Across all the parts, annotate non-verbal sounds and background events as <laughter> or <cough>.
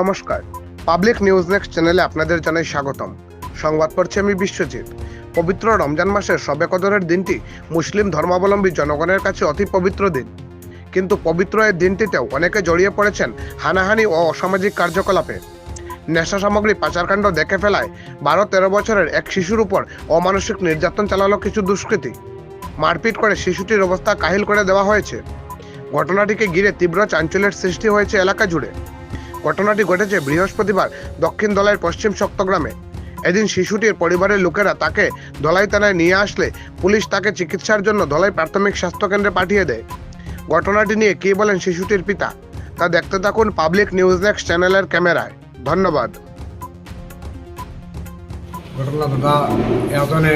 নমস্কার। Public news next চ্যানেলে আপনাদের জানাই স্বাগতম। সংবাদ পড়ছি আমি বিশ্বজিৎ। পবিত্র রমজান মাসের শবে কদরের দিনটি মুসলিম ধর্মাবলম্বী জনগণের কাছে অতি পবিত্র দিন। কিন্তু পবিত্র এই দিনটিতেও অনেকে জড়িয়ে পড়েছেন হানাহানি ও অসামাজিক কার্যকলাপে। নেশা সামগ্রী পাচারকাণ্ড দেখে ফেলায় বারো তেরো বছরের এক শিশুর উপর অমানসিক নির্যাতন চালালো কিছু দুষ্কৃতী। মারপিট করে শিশুটির অবস্থা কাহিল করে দেওয়া হয়েছে। ঘটনাটিকে ঘিরে তীব্র চাঞ্চল্যের সৃষ্টি হয়েছে এলাকা জুড়ে। ঘটনাটি ঘটেছে বৃহস্পতিবার দক্ষিণ দলাইয়ের পশ্চিম সপ্তগ্রামে এদিন শিশুটির পরিবারের লোকেরা তাকে দলাই থানায় নিয়ে আসলে পুলিশ তাকে চিকিৎসার জন্য দলাই প্রাথমিক স্বাস্থ্যকেন্দ্রে পাঠিয়ে দেয়। ঘটনাটি নিয়ে কি বলেন শিশুটির পিতা, তা দেখতে থাকুন পাবলিক নিউজ নেক্সট চ্যানেলের ক্যামেরায়। ধন্যবাদ। ঘটনা দাদা এজনে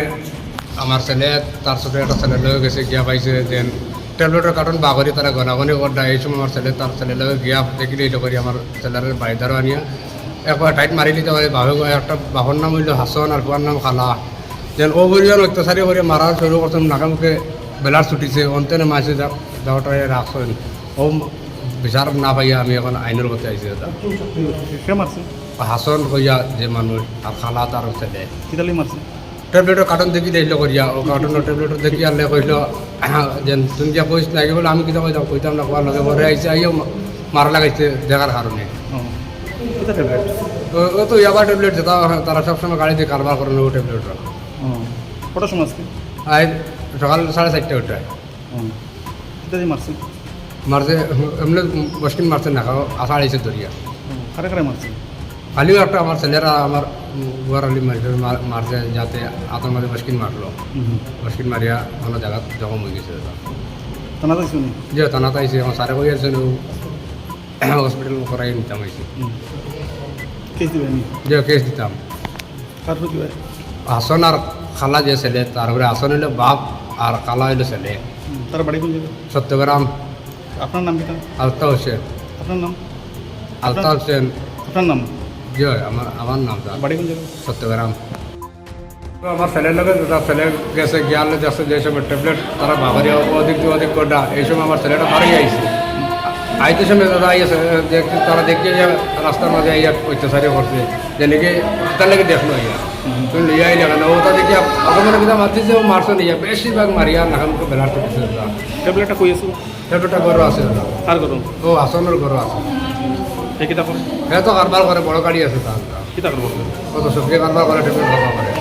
আমার ছেলে তার সাথে একটা ছেলে লগে গেছে, গিয়া পাইছে যে ট্যাবলেটের কার্টন বাগরি তারা গনাগনি করডা এই সময় আমার ছেলে তার ছেলে লগে গিয়া দেখিলে এটা করি আমার ছেলের বাড়িদারও আনিয়া। একবার টাইট মারি দিতে পারে ভাবে একটা বাহর নাম হইল হাসন আর কুয়ার নাম খালা। যেন ও বলিয়ান অত্যাচারী করে মারার শুরু করতাম নাকামুখে বেলার ছুটিছে অন্তেনে মাসে যাওয়াটাই রাখছেন ও বিচার না পাইয়া আমি এখন আইনের কথা আইছি দাদা হাসন হইয়া যে মানুষ আর খালা তার ছেলে। কিতালি মারছে ট্যাবলেটের কার্টন দেখি দিল করিয়া ও কার্টনের ট্যাবলেট দেখি আনলে কইল যেন তুমি যা কইস না বলে আমি কিতা কইতাম কইতাম না কোয়ার লগে মরে আইছে আইও মারা লাগাইছে দেখার কারণে ও তো ইয়াবা ট্যাবলেট যেটা তারা সবসময় গাড়িতে কারবার করে ও ট্যাবলেট ও কটার সময় আজকে আই সকাল সাড়ে চারটে ওটায় মারছে? মারছে এমনি মুশকিল মারছে না আশা আইছে দরিয়া কারে কারে মারছে? খালিও একটা আমার ছেলেরা আমার গুয়ার আলি মারছে মার- মারছে যাতে আতঙ্ক মাঝে মুশকিল মারলো। মুশকিল মারিয়া অন্য জায়গা জখম হয়ে গেছে দাদা থানা যাইছ যে থানাত আমার সারে কই আছে হসপিটাল করাই নিতাম আইছে <coughs> কেস যে কেস দিতাম। কার প্রতি ভাই আসন আর খালা যে ছেলে তারপরে আসন হইল বাপ আর খালা হইল ছেলে। তার বাড়ি কোন সত্যগ্রাম আপনার নাম কিতা আলতা হোসেন। আপনার নাম? আলতা হোসেন। আপনার নাম? জি আমার আমার নাম বাড়ি কোন জায়গায় সত্যগ্রাম আমার ছেলের লগে তার ছেলে গেছে গিয়ালে যাচ্ছে যে সময় ট্যাবলেট তারা বাবারি অধিক অধিক কোডা এই সময় আমার ছেলেটা বাড়ি আইছে আইতে সময় দাদা আইয়াছে তারা দেখে যে রাস্তার মাঝে আইয়া অত্যাচারী করছে যে নাকি তার লাগে দেখল ইয়া তুই লিয়ে আইলে কেন ও তা দেখি অগমনে কিনা মারতেছে ও মারছো নিয়া বেশিরভাগ মারিয়া নাকামুখে বেলার তুলেছে দাদা ট্যাবলেটটা কই আছে ট্যাবলেটটা ঘরও আছে দাদা কার করো ও আসনের ঘরও আছে এই কিতা করে হ্যাঁ তো কারবার করে বড় গাড়ি আছে তার কিতা করব কত সবজি কারবার করে ট্যাবলেট করে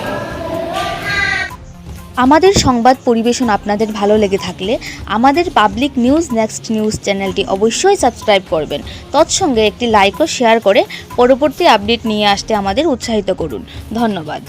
আমাদের সংবাদ পরিবেশন আপনাদের ভালো লেগে থাকলে আমাদের পাবলিক নিউজ নেক্সট নিউজ চ্যানেলটি অবশ্যই সাবস্ক্রাইব করবেন। তৎসঙ্গে একটি লাইক ও শেয়ার করে পরবর্তী আপডেট নিয়ে আসতে আমাদের উৎসাহিত করুন। ধন্যবাদ।